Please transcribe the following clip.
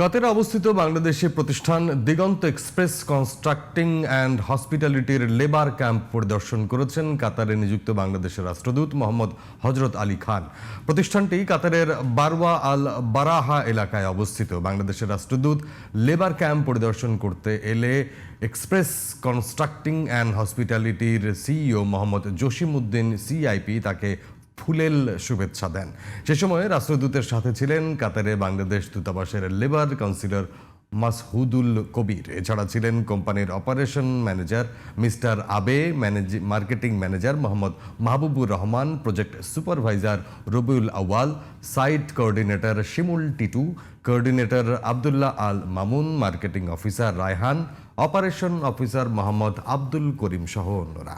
কাতারে অবস্থিত বাংলাদেশি প্রতিষ্ঠান দিগন্ত এক্সপ্রেস কনস্ট্রাক্টিং অ্যান্ড হসপিটালিটির লেবার ক্যাম্প পরিদর্শন করেছেন কাতারে নিযুক্ত বাংলাদেশের রাষ্ট্রদূত মোহাম্মদ হজরত আলী খান। প্রতিষ্ঠানটি কাতারের বারওয়া আল বারাহা এলাকায় অবস্থিত। বাংলাদেশের রাষ্ট্রদূত লেবার ক্যাম্প পরিদর্শন করতে এলে এক্সপ্রেস কনস্ট্রাক্টিং অ্যান্ড হসপিটালিটির সিইও মোহাম্মদ জসিম উদ্দিন সিআইপি তাকে ফুলেল শুভেচ্ছা দেন। সে সময় রাষ্ট্রদূতের সাথে ছিলেন কাতারে বাংলাদেশ দূতাবাসের লেবার কাউন্সিলর মাসহুদুল কবির। এছাড়া ছিলেন কোম্পানির operation manager mister Abe, manage, marketing manager Mohammad Mahbubur Rahman, project supervisor Rabiul Awal site coordinator Shimul Titu, coordinator Abdullah Al Mamun, marketing officer Raihan, operation officer Mohammad Abdul Karim সহ অন্যরা।